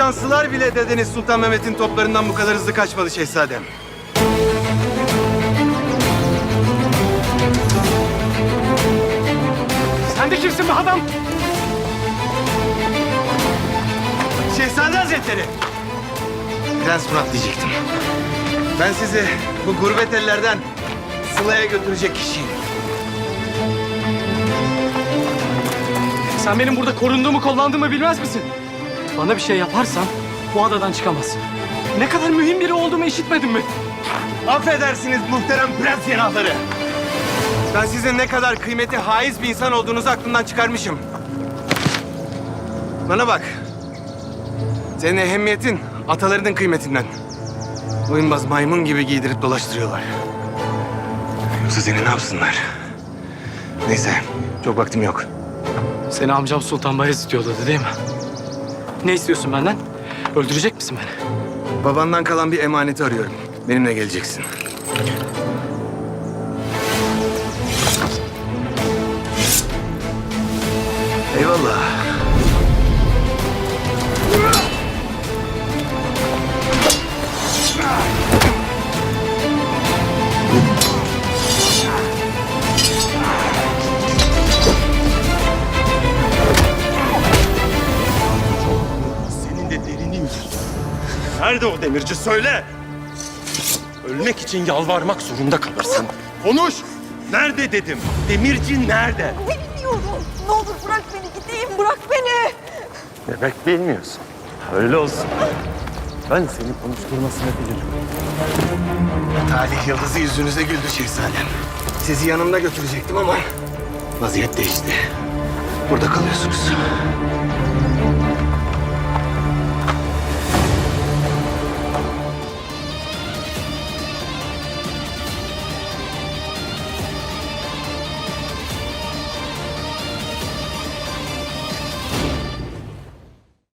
Bizanslılar bile dedeniz Sultan Mehmet'in toplarından bu kadar hızlı kaçmadı şehzadem. Sen de kimsin be adam? Şehzade Hazretleri! Prens Murat diyecektim. Ben sizi bu gurbet ellerden Sıla'ya götürecek kişiyim. Sen benim burada korunduğumu, kollandığımı bilmez misin? Bana bir şey yaparsan bu adadan çıkamazsın. Ne kadar mühim biri olduğumu işitmedin mi? Affedersiniz muhterem prens yanakları. Ben sizin ne kadar kıymeti haiz bir insan olduğunuzu aklımdan çıkarmışım. Bana bak. Senin ehemmiyetin atalarının kıymetinden. Oyunbaz maymun gibi giydirip dolaştırıyorlar. Yoksa seni ne yapsınlar? Neyse, çok vaktim yok. Seni amcam Sultan Bayezid yolladı değil mi? Ne istiyorsun benden? Öldürecek misin beni? Babandan kalan bir emaneti arıyorum. Benimle geleceksin. Nerede o demirci söyle. Ölmek için yalvarmak zorunda kalırsın. Konuş. Nerede dedim. Demirci nerede? Bilmiyorum. Ne olur bırak beni gideyim. Bırak beni. Demek bilmiyorsun. Öyle olsun. Ben seni konuşturmasını bilirim. Talih yıldızı yüzünüze güldü şehzadem. Sizi yanımda götürecektim ama vaziyet değişti. Burada kalıyorsunuz.